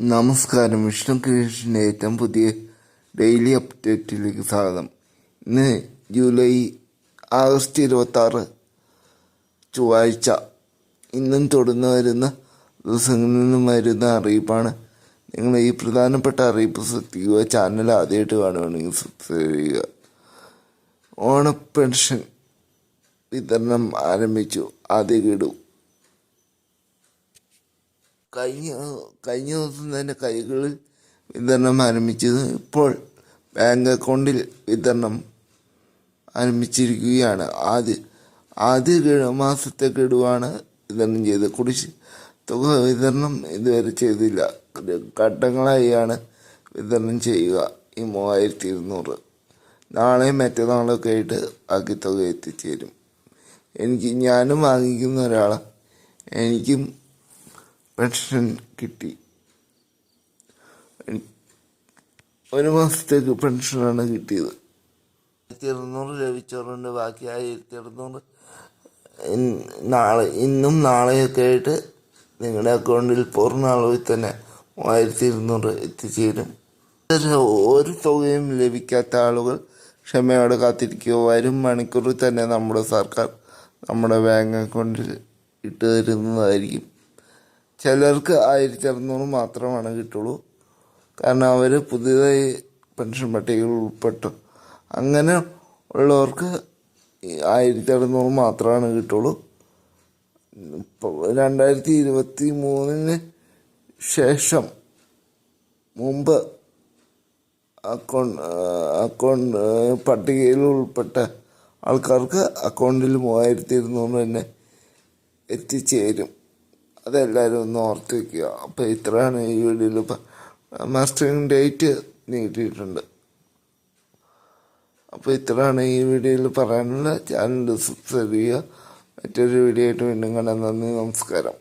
നമസ്കാരം. വിഷ്ണു കൃഷ്ണന്റെ ഏറ്റവും പുതിയ ഡെയിലി അപ്ഡേറ്റിലേക്ക് സ്വാഗതം. ഇന്ന് ജൂലൈ ആഗസ്റ്റ് ഇരുപത്താറ് ചൊവ്വാഴ്ച. ഇന്നും തുടർന്ന് വരുന്ന ദിവസങ്ങളിൽ നിന്നും വരുന്ന അറിയിപ്പാണ്. നിങ്ങൾ ഈ പ്രധാനപ്പെട്ട അറിയിപ്പ് ശ്രദ്ധിക്കുക. ചാനൽ ആദ്യമായിട്ട് കാണുകയാണെങ്കിൽ സബ്സ്ക്രൈബ് ചെയ്യുക. ഓണ പെൻഷൻ വിതരണം ആരംഭിച്ചു. ആദ്യ ഗഡു കഴിഞ്ഞ കഴിഞ്ഞ ദിവസം തന്നെ കൈകളിൽ വിതരണം ആരംഭിച്ചത് ഇപ്പോൾ ബാങ്ക് അക്കൗണ്ടിൽ വിതരണം ആരംഭിച്ചിരിക്കുകയാണ്. ആദ്യ ആദ്യ മാസത്തെ ഗഡുവാണ് വിതരണം ചെയ്തത്. കുടിശ്ശി തുക വിതരണം ഇതുവരെ ചെയ്തില്ല. ഘട്ടങ്ങളായാണ് വിതരണം ചെയ്യുക ഈ മൂവായിരത്തി ഇരുന്നൂറ് നാളെയും മറ്റന്നാളൊക്കെ ആയിട്ട് ബാക്കി തുക എത്തിച്ചേരും. എനിക്ക് ഞാനും വാങ്ങിക്കുന്ന ഒരാളാണ് എനിക്കും പെൻഷൻ കിട്ടി. ഒരു മാസത്തേക്ക് പെൻഷനാണ് കിട്ടിയത്. ആയിരത്തി ഇരുന്നൂറ് ലഭിച്ചവരുണ്ട് ബാക്കി ആയിരത്തി ഇരുന്നൂറ് നാളെ ഇന്നും നാളെയൊക്കെ ആയിട്ട് നിങ്ങളുടെ അക്കൗണ്ടിൽ പൂർണ അളവിൽ തന്നെ മൂവായിരത്തി ഇരുന്നൂറ് എത്തിച്ചേരും ഒരു തുകയും ലഭിക്കാത്ത ആളുകൾ ക്ഷമയോടെ കാത്തിരിക്കുക. വരും മണിക്കൂറിൽ തന്നെ നമ്മുടെ സർക്കാർ നമ്മുടെ ബാങ്ക് അക്കൗണ്ടിൽ ഇട്ട് തരുന്നതായിരിക്കും. ചിലർക്ക് ആയിരത്തി അറുന്നൂറ് മാത്രമാണ് കിട്ടുള്ളൂ. കാരണം അവർ പുതിയതായി പെൻഷൻ പട്ടികയിൽ ഉൾപ്പെട്ടു. അങ്ങനെ ഉള്ളവർക്ക് ആയിരത്തി അറുന്നൂറ് മാത്രമാണ് കിട്ടുള്ളൂ. രണ്ടായിരത്തി ഇരുപത്തി മൂന്നിന് ശേഷം മുമ്പ് അക്കൗണ്ട് അക്കൗണ്ട് പട്ടികയിൽ ഉൾപ്പെട്ട ആൾക്കാർക്ക് അക്കൗണ്ടിൽ മൂവായിരത്തി ഇരുന്നൂറ് തന്നെ എത്തിച്ചേരും. അതെല്ലാവരും ഒന്ന് ഓർത്ത് വയ്ക്കുക അപ്പോൾ ഇത്രയാണ് ഈ വീഡിയോയിൽ മാസ്റ്ററിങ് ഡേറ്റ് നീട്ടിയിട്ടുണ്ട്. അപ്പോൾ ഇത്രയാണ് ഈ വീഡിയോയിൽ പറയാനുള്ള ചാനൽ സബ്സ്ക്രൈബ് ചെയ്യുക. മറ്റൊരു വീഡിയോ ആയിട്ട് വീണ്ടും കാണാൻ നന്ദി നമസ്കാരം.